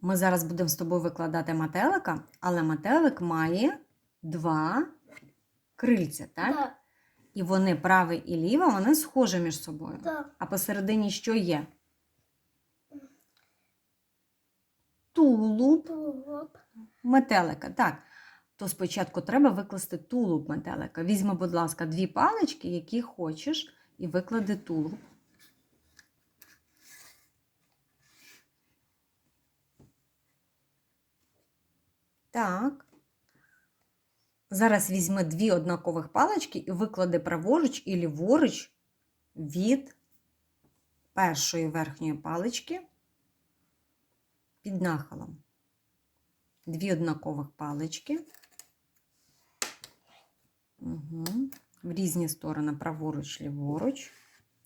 Ми зараз будемо з тобою викладати метелика, але метелик має два крильця, так? Да, І вони праве і ліве, вони схожі між собою. да. А посередині що є? Тулуб Тулуб. метелика. Так. То спочатку треба викласти тулуб метелика. Візьми, будь ласка, дві палички, які хочеш, і виклади тулуб. Так. Зараз візьми дві однакових палички і виклади праворуч і ліворуч від першої верхньої палички під нахилом. Дві однакових палички. Угу. В різні сторони праворуч, ліворуч.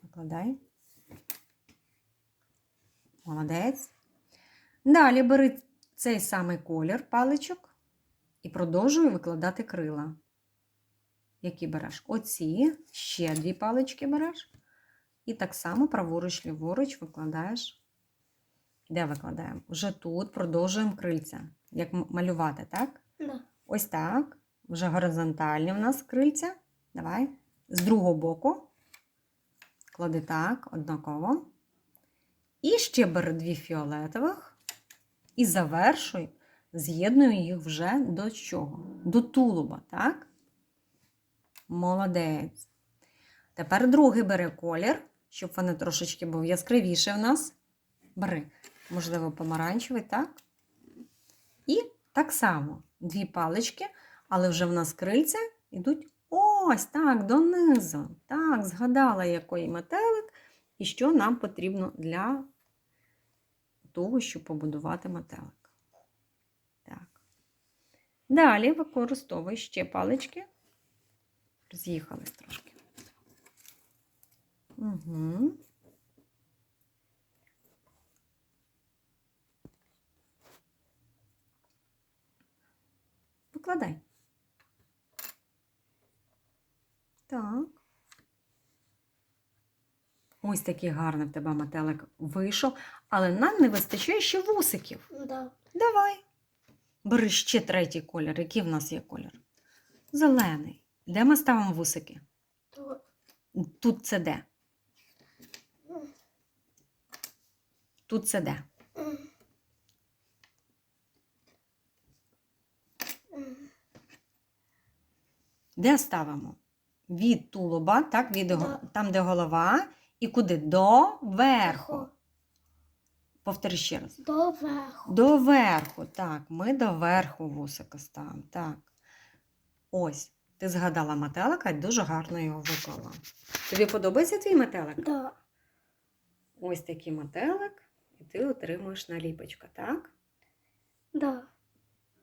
Викладай. Молодець. Далі бери цей самий колір паличок і продовжуй викладати крила. Які береш? Оці, ще дві палички береш. І так само праворуч, ліворуч викладаєш. Де викладаємо? Вже тут продовжуємо крильця. Як малювати, так? Да. Ось так. Вже горизонтальні у нас крильця. Давай. З другого боку. Клади так, однаково. І ще бери дві фіолетових. І завершуй, з'єднуй їх вже до чого? До тулуба, так? Молодець. Тепер другий бери колір, щоб вони трошечки був яскравіший в нас. Бери, можливо, помаранчевий, так? І так само дві палички, але вже в нас крильця йдуть ось так, донизу. Так, згадала, який метелик і що нам потрібно для того, щоб побудувати метелик. Так. Далі використовуй ще палички. Роз'їхались трошки. Угу. Викладай. Так. Ось такий гарний в тебе метелик вийшов, але нам не вистачає ще вусиків. Да. Давай. Бери ще третій колір. Який в нас є колір? Зелений. Де ми ставимо вусики? То. Тут це де? Тут це де? Де ставимо? Від тулуба, так, від, Да. там, де голова, і куди? До верху. Верху. Повтори ще раз. До верху. До верху, так, ми до верху вусика ставимо. Так. Ось, ти згадала метелика і дуже гарно його виклала. Тобі подобається твій метелик? Да. Ось такий метелик, і ти отримуєш наліпочка, так? Да.